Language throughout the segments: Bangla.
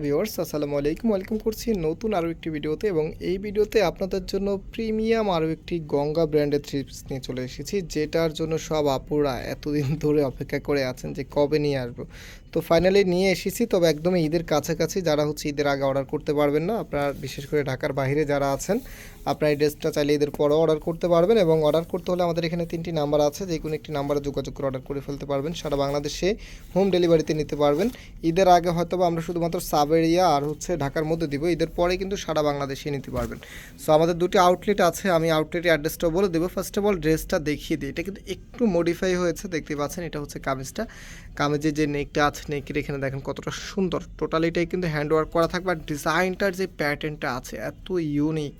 ভিউয়ার্স, আসসালামু আলাইকুম। ওয়েলকাম করছি নতুন আরও একটি ভিডিওতে এবং এই ভিডিওতে আপনাদের জন্য প্রিমিয়াম আরও একটি গঙ্গা ব্র্যান্ডের থ্রি পিস নিয়ে চলে এসেছি, যেটার জন্য সব আপুরা এতদিন ধরে অপেক্ষা করে আছেন যে কবে নিয়ে আসব। তো ফাইনালি নিয়ে এসেছি, তবে একদমই ঈদের কাছাকাছি, যারা হচ্ছে ঈদের আগে অর্ডার করতে পারবেন না, আপনারা বিশেষ করে ঢাকার বাইরে যারা আছেন আপনারা এই ড্রেসটা চাইলে এদের পরেও অর্ডার করতে পারবেন এবং অর্ডার করতে হলে আমাদের এখানে তিনটি নাম্বার আছে। যে কোনো একটি নাম্বারে যোগাযোগ করে অর্ডার করে ফেলতে পারবেন। সারা বাংলাদেশে হোম ডেলিভারিতে নিতে পারবেন। ঈদের আগে হয়তো আমরা শুধুমাত্র সাব এরিয়া আর হচ্ছে ঢাকার মধ্যে দিব। ঈদের পরে কিন্তু সারা বাংলাদেশে নিতে পারবেন। সো আমাদের দুটি আউটলেট আছে। আমি আউটলেটের অ্যাড্রেসটাও বলে দেবো। ফার্স্ট অফ অল ড্রেসটা দেখিয়ে দিই। এটা কিন্তু একটু মডিফাই হয়েছে। দেখতে পাচ্ছেন, এটা হচ্ছে কামিজটা। কামিজের যে নেকটা আছে নেকের এখানে দেখেন কতটা সুন্দর। টোটালিটাই কিন্তু হ্যান্ড ওয়ার্ক করা থাকবে। আর ডিজাইনটার যে প্যাটার্নটা আছে, এত ইউনিক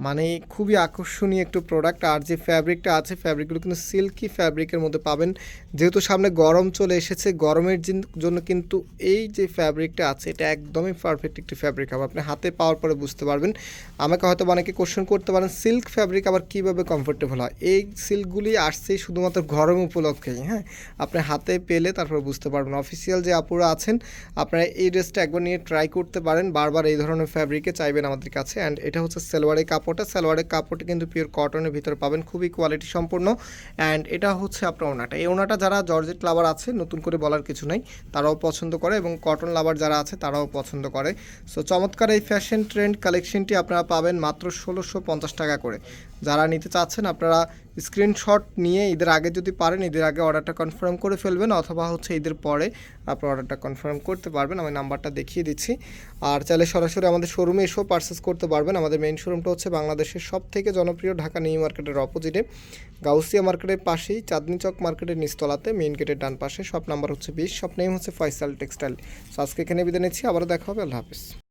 মানে খুবই আকর্ষণীয় একটু প্রোডাক্ট আর যে ফ্যাব্রিকটা আছে ফ্যাব্রিকগুলো কিন্তু সিল্কি ফ্যাব্রিকের মধ্যে পাবেন। যেহেতু সামনে গরম চলে এসেছে, গরমের জিন- জন্য কিন্তু এই যে ফ্যাব্রিকটা আছে, এটা একদমই পারফেক্ট একটি ফ্যাব্রিক হবে। আপনি হাতে পাওয়ার পরে বুঝতে পারবেন। আমাকে হয়তো অনেকে কোশ্চেন করতে পারেন সিল্ক ফ্যাব্রিক আবার কীভাবে কমফোর্টেবল হয়? এই সিল্কগুলি আসছে শুধুমাত্র গরম উপলক্ষেই হ্যাঁ? আপনি হাতে পেলে তারপর বুঝতে পারবেন। অফিসিয়াল যে আপুরা আছেন, আপনারা এই ড্রেসটা একবার নিয়ে ট্রাই করতে পারেন। বারবার এই ধরনের ফ্যাব্রিকে চাইবেন আমাদের কাছে। অ্যান্ড এটা হচ্ছে সালোয়ারের কাপড়টা, সালোয়ারের কাপড়টা কিন্তু পিওর কটনের ভিতরে পাবেন। খুবই কোয়ালিটি সম্পূর্ণ। অ্যান্ড এটা হচ্ছে আপনার ওনাটা। এই ওনাটা যারা জর্জেট লাভার আছে, নতুন করে বলার কিছু নাই, তারাও পছন্দ করে এবং কটন লাভার যারা আছে, তারাও পছন্দ করে। সো চমৎকার এই ফ্যাশন ট্রেন্ড কালেকশনটি আপনারা পাবেন মাত্র ষোলোশো পঞ্চাশ টাকা করে। যারা নিতে চাচ্ছেন, আপনারা স্ক্রিনশট নিয়ে ঈদের আগে যদি পারেন, ঈদের আগে অর্ডারটা কনফার্ম করে ফেলবেন অথবা হচ্ছে ঈদের পরে আপনার অর্ডারটা কনফার্ম করতে পারবেন। আমি নাম্বারটা দেখিয়ে দিচ্ছি। আর চাইলে সরাসরি আমাদের শোরুমে এসেও পারচেস করতে পারবেন। আমাদের মেইন শোরুমটা হচ্ছে বাংলাদেশের সব থেকে জনপ্রিয় ঢাকা নিউ মার্কেটের অপোজিটে, গাউসিয়া মার্কেটের পাশেই চাঁদনি চক মার্কেটের নিচতলাতে মেইন গেটের ডান পাশে, শপ নাম্বার হচ্ছে বিশ, শপ নেম হচ্ছে ফয়সাল টেক্সটাইল। সো আজকে এখানে বিদায় নিচ্ছি, আবারও দেখা হবে, আল্লাহ হাফিজ।